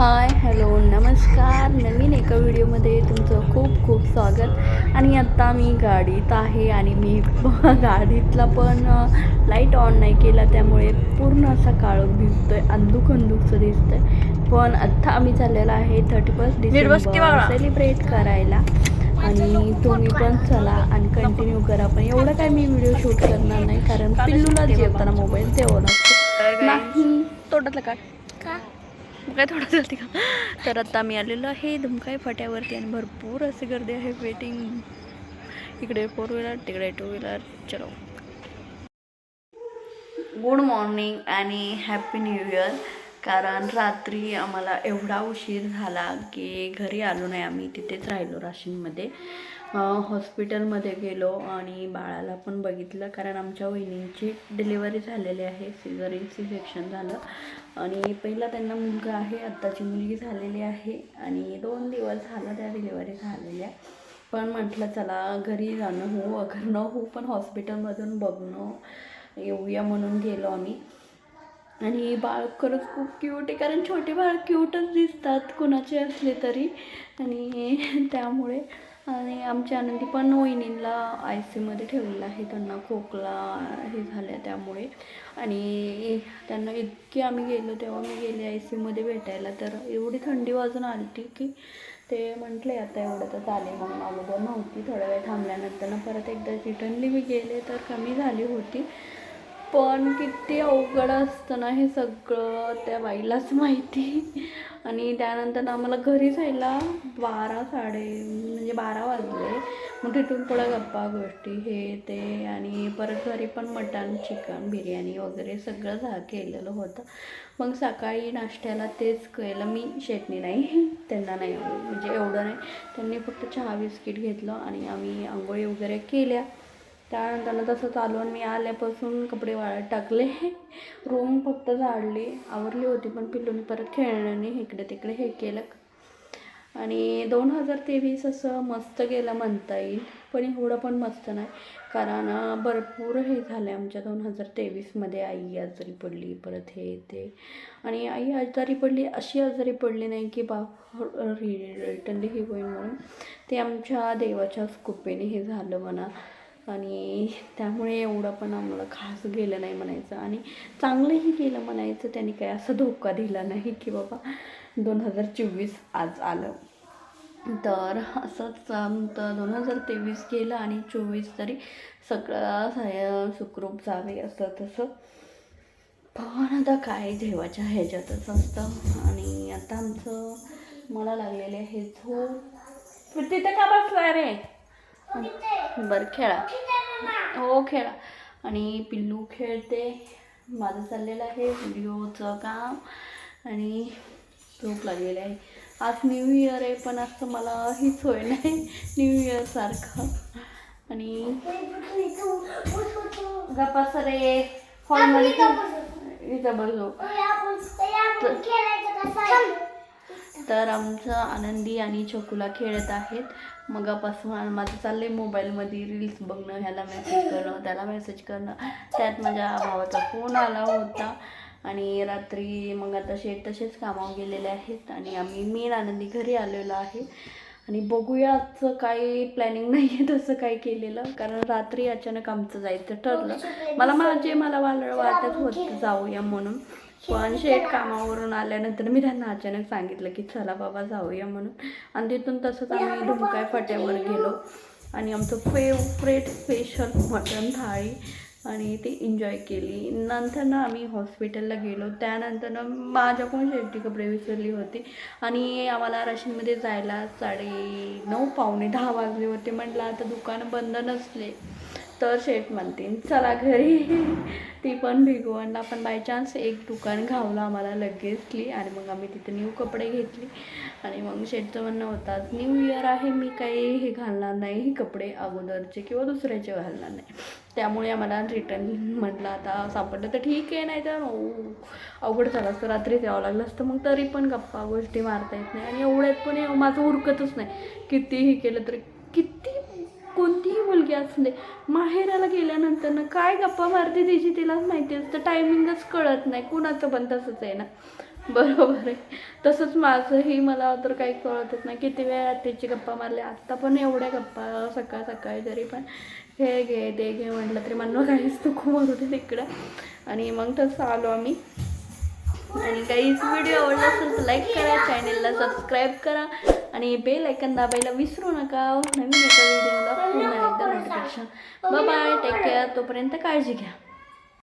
Hi hello नमस्कार. नवीन एका व्हिडिओमध्ये तुमचं खूप खूप स्वागत. आणि आत्ता मी गाडीत आहे आणि मी गाडीतला पण लाइट ऑन नाही केला त्यामुळे पूर्ण असा काळोख दिसतोय अंधुक अंधुकचं दिसतंय. पण आत्ता आम्ही चाललेलो आहे थर्टी फर्स्ट डिसेंबर. सेलिब्रेट करायला. आणि तुम्ही पण चला आणि कंटिन्यू करा. पण एवढं काय मी व्हिडिओ शूट करणार नाही कारण पिल्लूला जेवताना मोबाईल लागतो नाही. तोंडातलं काढ. का मग काय थोडं चालते का? तर आत्ता मी आलेलो आहे धुमकाय फाट्यावरती आणि भरपूर अशी गर्दी आहे वेटिंग इकडे फोर व्हीलर तिकडे टू व्हीलर चलो. गुड मॉर्निंग आणि हॅपी न्यू इयर कारण रात्री आम्हाला एवढा उशीर झाला की घरी आलो नाही आम्ही तिथेच राहिलो राशीनमध्ये. हॉस्पिटलमध्ये गेलो आणि बाळाला पण बघितलं. कारण आमच्या वहिनींची डिलिव्हरी झालेली आहे सिझरिंग सिलेक्शन सेक्शन झालं. आणि पहिला त्यांना मुलगा आहे आत्ताची मुलगी झालेली आहे. आणि दोन दिवस झाला त्या डिलिव्हरी झालेल्या. पण म्हटलं चला घरी जाणं हो अगर न हो पण हॉस्पिटलमधून बघणं येऊया म्हणून गेलो आम्ही. आणि बाळ खरंच खूप क्यूट आहे कारण छोटे बाळ क्यूटच दिसतात कुणाचे असले तरी. आणि त्यामुळे आणि आमच्या आनंदी पण वहिनींला आय सीमध्ये ठेवलेलं आहे. त्यांना खोकला हे झालं त्यामुळे. आणि त्यांना इतकी आम्ही गेलो तेव्हा मी गेले आय सीमध्ये भेटायला तर एवढी थंडी वाजून आली की ते म्हटले आता एवढं तर चालेल. म्हणून अगोदर नव्हती थोडा वेळ थांबल्यानंतर परत एकदा रिटर्नली मी गेले तर कमी झाली होती. पण किती अवघड असतं ना हे सगळं त्या बाईलाच माहिती. आणि त्यानंतर आम्हाला घरी जायला बारा साडे म्हणजे बारा वाजले. मग तिथून पुढं गप्पा गोष्टी हे ते आणि परत घरी पण मटण चिकन बिर्याणी वगैरे सगळं झा केलेलं होतं. मग सकाळी नाश्त्याला तेच केलं मी शेटणी नाही त्यांना नाही म्हणजे एवढं नाही. त्यांनी फक्त चहा बिस्किट घेतलं आणि आम्ही आंघोळी वगैरे केल्या. त्यानंतर तसं चालून मी आल्यापासून कपडे वाळत टाकले रूम फक्त झाडली आवरली होती पण पिल्लूनी परत खेळण्याने इकडे तिकडे हे केलं आणि दोन हजार तेवीस असं मस्त गेलं म्हणता येईल पण एवढं पण मस्त नाही कारण भरपूर हे झालं आमच्या दोन हजार तेवीसमध्ये आई आजारी पडली परत हे ते आणि आई आजारी पडली अशी आजारी पडली नाही की बा रिटर्नली हे होईल म्हणून ते आमच्या देवाच्याच कृपेने हे झालं म्हणा आणि त्यामुळे एवढं पण आम्हाला खास गेलं नाही म्हणायचं. आणि चांगलंही गेलं म्हणायचं त्यांनी काय असं धोका दिला नाही की बाबा दोन हजार चोवीस आज आलं. तर असंच तर दोन हजार तेवीस गेलं आणि चोवीस तरी सगळं सुखरूप जावे असं तसं. पण आता काय देवाच्या ह्याच्यातच असतं. आणि आता आमचं मला लागलेले आहे झोप. तिथे का बसला रे? बरं खेळा. हो खेळा. आणि पिल्लू खेळते. माझं चाललेलं आहे व्हिडिओचं काम. आणि झोप लागलेली आहे. आज न्यू इयर आहे पण असं मला हीच होय नाही. न्यू इयरसारखं आणि गप्पा सरे हॉलमध्ये इथं बसू. तर आमचं आनंदी आणि चकुला खेळत आहेत. मगापासून माझं चाललंय मोबाईलमध्ये रील्स बघणं ह्याला मेसेज करणं त्याला मेसेज करणं. त्यात माझ्या भावाचा फोन आला होता आणि रात्री मग आता शेठ तसेच कामावर गेलेले आहेत आणि आम्ही मेन आनंदी घरी आलेलो आहे. आणि बघूया आजचं काही प्लॅनिंग नाही आहे तसं काही केलेलं कारण रात्री अचानक आमचं जायचं ठरलं. मला माझे मला वाल वाटत होतं जाऊया म्हणून. पण शेठ कामावरून आल्यानंतर मी त्यांना अचानक सांगितलं की चला बाबा जाऊया म्हणून. आणि तिथून तसंच आम्ही ढुमकाय फाट्यावर गेलो. आणि आमचं फेवरेट स्पेशल मटण थाळी आणि ती एन्जॉय केली. नंतर ना आम्ही हॉस्पिटलला गेलो. त्यानंतर ना माझ्याकडून शेवटी कपडे विसरली होती. आणि आम्हाला राशीनमध्ये जायला साडे नऊ पावणे दहा वाजले होते. म्हटलं आता दुकानं बंद नसले. तर शेठ म्हणतील चला घरी. ती पण भिगवणला पण बाय चान्स एक दुकान घावलं आम्हाला लगेचली आणि मग आम्ही तिथे न्यू कपडे घेतली. आणि मग शेटचं म्हणणं होतात न्यू इयर आहे मी काही हे घालणार नाही हे कपडे अगोदरचे किंवा दुसऱ्याचे घालणार नाही. त्यामुळे आम्हाला रिटर्न म्हटलं आता सापडलं तर ठीक आहे नाही तर अवघड झालं असतं रात्रीच यावं लागलं असतं. मग तरी पण गप्पा गोष्टी मारता येत नाही आणि एवढ्यात पण माझं उरकतच नाही. कितीही केलं तरी कोणतीही मुलगी असले माहेराला गेल्यानंतर ना काय गप्पा मारते तिची तिलाच माहिती असतं. टायमिंगच कळत नाही. कुणाचं पण तसंच आहे ना. बरोबर आहे. तसंच माझंही मला तर काही कळतच नाही. किती वेळ त्याची गप्पा मारल्या. आत्ता पण एवढ्या गप्पा सकाळ सकाळी जरी पण हे घे दे घे म्हटलं तरी म्हणणं काहीच तू मारू होते तिकडं आणि मग तसं आलो आम्ही. आणि काहीच व्हिडिओ आवडला असेल तर लाईक करा चॅनेलला सबस्क्राईब करा. आणि बेल ऐकन दाबायला विसरू नका. नवीन एका व्हिडिओला पुन्हा एकदा नोटिफिकेशन बाय टेक केअर तोपर्यंत काळजी घ्या.